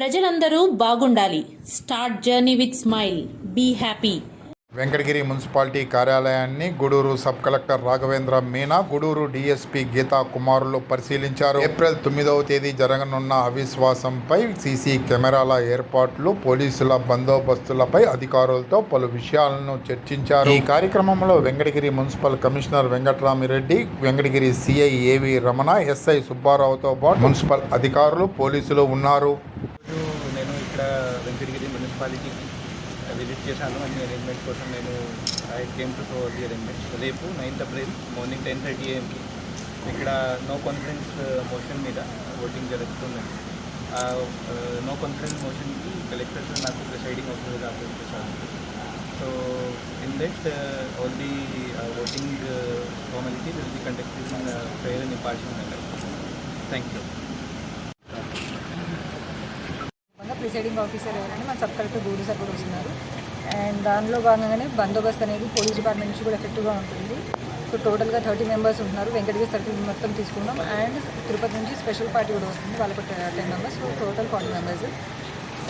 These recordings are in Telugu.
ప్రజలందరూ బాగుండాలి. Start journey with smile be happy Venkatagiri municipality కార్యాలయాన్ని Gudur sub collector Raghavendra Meena Gudur DSP Geetha కుమారులు పరిశీలించారు. ఏప్రిల్ తొమ్మిదవ తేదీ జరగనున్న అవిశ్వాసంపై సీసీ కెమెరాల ఏర్పాట్లు పోలీసుల బందోబస్తులపై అధికారులతో పలు విషయాలను చర్చించారు. ఈ కార్యక్రమంలో Venkatagiri municipal commissioner Venkataramireddy Venkatagiri CI A V Ramana SI సుబ్బారావుతో పాటు మున్సిపల్ అధికారులు పోలీసులు ఉన్నారు. తిరిగి మున్సిపాలిటీకి విజిట్ చేశాను. అన్ని అరేంజ్మెంట్ కోసం నేను I came to so the arrangement రేపు ninth April morning ten thirty ఏఎంకి ఇక్కడ నో కాన్ఫిడెన్స్ మోషన్ మీద ఓటింగ్ జరుగుతుందండి నో కాన్ఫిడెన్స్ మోషన్కి కలెక్టర్ నాకు ప్రిసైడింగ్ ఆఫీసర్గా అప్రోచ్ చేశారు so in that all the voting formality will be conducted in fair and thank you presiding officer ఎవరైనా మన సబ్ కలెక్టర్ గూడు సార్ కూడా వస్తున్నారు. అండ్ దానిలో భాగంగానే బందోబస్తు అనేది పోలీస్ డిపార్ట్మెంట్ నుంచి కూడా ఎఫెక్టివ్గా ఉంటుంది. సో టోటల్గా థర్టీ మెంబర్స్ ఉంటున్నారు. వెంకటగిరి సర్కిల్ మొత్తం తీసుకున్నాం అండ్ తిరుపతి నుంచి స్పెషల్ పార్టీ కూడా వస్తుంది. వాళ్ళకు ten members so total forty members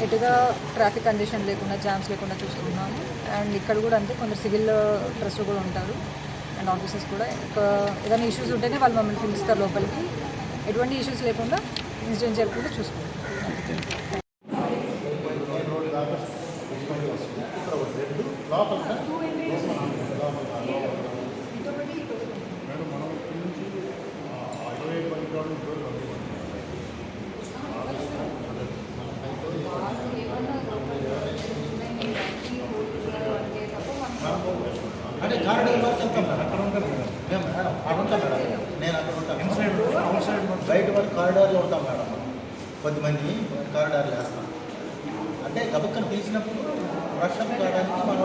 ఎటుగా traffic condition లేకుండా జామ్స్ లేకుండా చూసుకుంటున్నాము. అండ్ ఇక్కడ కూడా అంతే కొందరు సివిల్ ట్రస్ట్ కూడా ఉంటారు. అండ్ ఆఫీసర్స్ కూడా. ఏదైనా ఇష్యూస్ ఉంటేనే వాళ్ళు మమ్మల్ని పిలుస్తారు లోపలికి. ఎటువంటి ఇష్యూస్ లేకుండా ఇన్సిడెంట్ జరగకుండా చూసుకుంటాం. అంటే కారిడార్ వరకు వెళ్తాం మేడం అక్కడ ఉంటాం మేడం మేము మేడం అక్కడ ఉంటాం మేడం. నేను అక్కడ ఉంటాను. ఇన్సైడ్ అవుట్ సైడ్ బయట వరకు కారిడార్లో ఉంటాం మేడం. కొద్దిమంది కారిడార్లు వేస్తాం. అంటే గబక్కన పిలిచినప్పుడు అప్ కావడానికి మన